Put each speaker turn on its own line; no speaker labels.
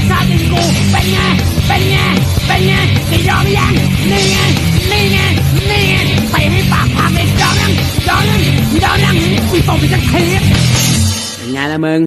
สชาติของกูเป็นไง เป็นไง เป็นไงจะยอมยังนี่ไง นี่ไง นี่ไงไปให้ปากพังเลยยอมยังยอมยังยอมยังกูตบไปสักทีเป็นไงล่ะมึง